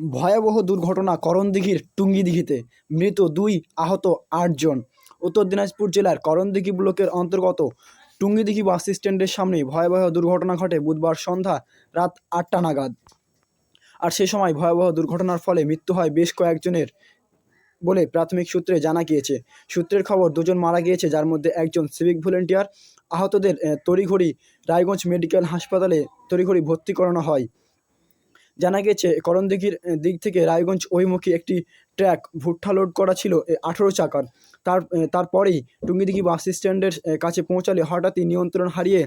ভয়াবহ দুর্ঘটনা করণদিঘির টুঙ্গিদিঘিতে। মৃত দুই আহত আটজন। উত্তর দিনাজপুর জেলার করণদিঘি ব্লকের অন্তর্গত টুঙ্গিদিঘি বাস স্ট্যান্ডের সামনে ভয়াবহ দুর্ঘটনা ঘটে বুধবার সন্ধ্যা রাত আটটা নাগাদ। আর সে সময় ভয়াবহ দুর্ঘটনার ফলে মৃত্যু হয় বেশ কয়েকজনের বলে প্রাথমিক সূত্রে জানা গিয়েছে। সূত্রের খবর দুজন মারা গিয়েছে যার মধ্যে একজন সিভিক ভলেন্টিয়ার। আহতদের আহ, তড়িঘড়ি রায়গঞ্জ মেডিকেল হাসপাতালে তড়িঘড়ি ভর্তি করানো হয়। জানা গেছে, করণদিঘির দিক থেকে রায়গঞ্জ ওইমুখী একটি ট্র্যাক ভুট্টা লোড করা ছিল আঠেরো চাকার। তার তারপরেই টুঙ্গিদিঘি বাস স্ট্যান্ডের কাছে পৌঁছালে হঠাৎই নিয়ন্ত্রণ হারিয়ে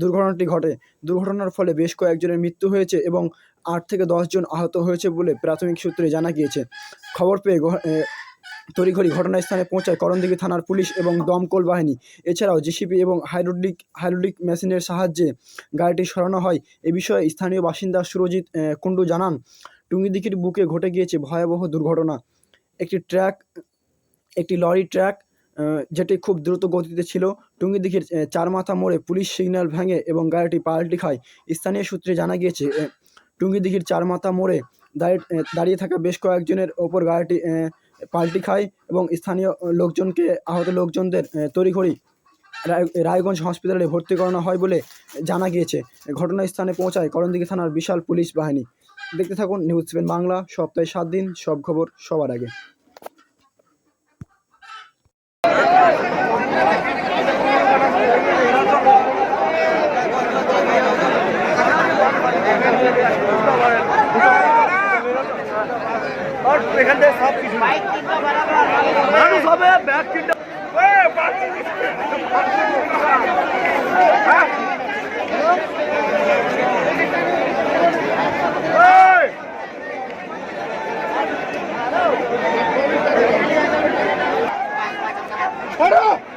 দুর্ঘটনাটি ঘটে। দুর্ঘটনার ফলে বেশ কয়েকজনের মৃত্যু হয়েছে এবং আট থেকে দশজন আহত হয়েছে বলে প্রাথমিক সূত্রে জানা গিয়েছে। খবর পেয়ে তড়িঘড়ি ঘটনাস্থানে পৌঁছায় করণদিঘি থানার পুলিশ এবং দমকল বাহিনী। এছাড়াও জিসিপি এবং হাইড্রোলিক হাইড্রোলিক মেশিনের সাহায্যে গাড়িটি সরানো হয়। এ বিষয়ে স্থানীয় বাসিন্দা সুরজিৎ কুণ্ডু জানান টুঙ্গিদিঘির বুকে ঘটে গিয়েছে ভয়াবহ দুর্ঘটনা। একটি ট্র্যাক একটি লরি ট্র্যাক যেটি খুব দ্রুত গতিতে ছিল। টুঙ্গিদিঘির আহ, চারমাথা মোড়ে পুলিশ সিগন্যাল ভেঙে এবং গাড়িটি পাল্টি খায়। স্থানীয় সূত্রে জানা গিয়েছে টুঙ্গিদিঘির চারমাথা মোড়ে দাঁড়িয়ে দাঁড়িয়ে থাকা বেশ কয়েকজনের ওপর গাড়িটি পাল্টি খায় এবং স্থানীয় লোকজনকে, আহত লোকজনদের তড়িঘড়ি রায়, রায়গঞ্জ হসপিটালে ভর্তি করানো হয় বলে জানা গিয়েছে। ঘটনাস্থানে পৌঁছায় করণদিঘি থানার বিশাল পুলিশ বাহিনী। দেখতে থাকুন নিউজ সেভেন বাংলা, সপ্তাহে সাত দিন, সব খবর সবার আগে আর এখান থেকে সব কিছু মানুষ হবে ব্যাগ কিনতে জীবন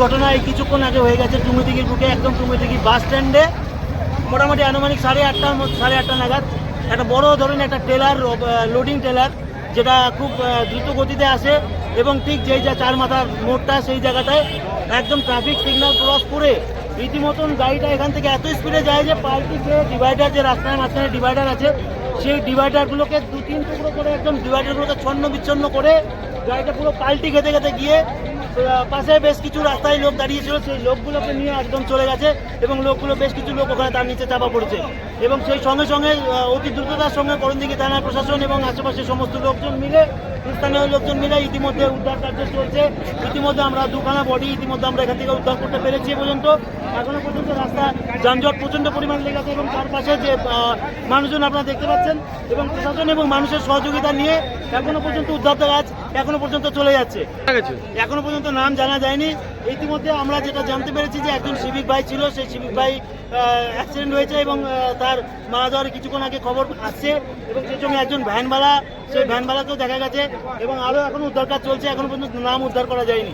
দুর্ঘটনা এই কিছুক্ষণ আগে হয়ে গেছে টুমিদিঘির বুকে, একদম টুমিদিঘি বাস স্ট্যান্ডে। মোটামুটি আনুমানিক সাড়ে আটটা সাড়ে আটটা নাগাদ। একটা বড় ধরনের একটা ট্রেলার লোডিং ট্রেলার, যেটা খুব দ্রুত গতিতে আসে এবং ঠিক যেই যা চার মাথার মোড়টা সেই জায়গাটায় একদম ট্রাফিক সিগন্যাল ক্রস করে রীতিমতন গাড়িটা এখান থেকে এত স্পিডে যায় যে পাল্টি খেয়ে ডিভাইডার যে রাস্তার মাঝখানে ডিভাইডার আছে সেই ডিভাইডারগুলোকে দু, তিন টুকরো করে একদম ডিভাইডারগুলোকে ছন্ন বিচ্ছন্ন করে গাড়িটা পুরো পাল্টি খেতে খেতে গিয়ে পাশে বেশ কিছু রাস্তায় লোক দাঁড়িয়েছিল, সেই লোকগুলোকে নিয়ে একদম চলে গেছে এবং লোকগুলো বেশ কিছু লোক ওখানে তার নিচে চাপা পড়েছে। এবং সেই সঙ্গে সঙ্গে অতি দ্রুততার সঙ্গে করণদিঘি থানা প্রশাসন এবং আশেপাশে সমস্ত লোকজন মিলে, স্থানীয় লোকজন মিলে ইতিমধ্যে উদ্ধার কার্য চলছে। ইতিমধ্যে আমরা দুখানা বডি ইতিমধ্যে আমরা এখান থেকে উদ্ধার করতে পেরেছি পর্যন্ত। এখনও পর্যন্ত রাস্তা যানজট প্রচণ্ড পরিমাণ লেগেছে এবং তার পাশে যে মানুষজন আপনারা দেখতে পাচ্ছেন এবং প্রশাসন এবং মানুষের সহযোগিতা নিয়ে এখনও পর্যন্ত উদ্ধার কাজ এখনও পর্যন্ত চলে যাচ্ছে। এখনও পর্যন্ত নাম জানা যায়নি। ইতিমধ্যে আমরা যেটা জানতে পেরেছি যে একজন সিভিক ভাই ছিল সেই সিভিক ভাই অ্যাক্সিডেন্ট হয়েছে এবং তার মারা যাওয়ার কিছুক্ষণ আগে খবর আসছে এবং সেই সঙ্গে একজন ভ্যানবালা সেই ভ্যানবালাকেও দেখা গেছে এবং আরও এখনও উদ্ধার কাজ চলছে। এখনও পর্যন্ত নাম উদ্ধার করা যায়নি।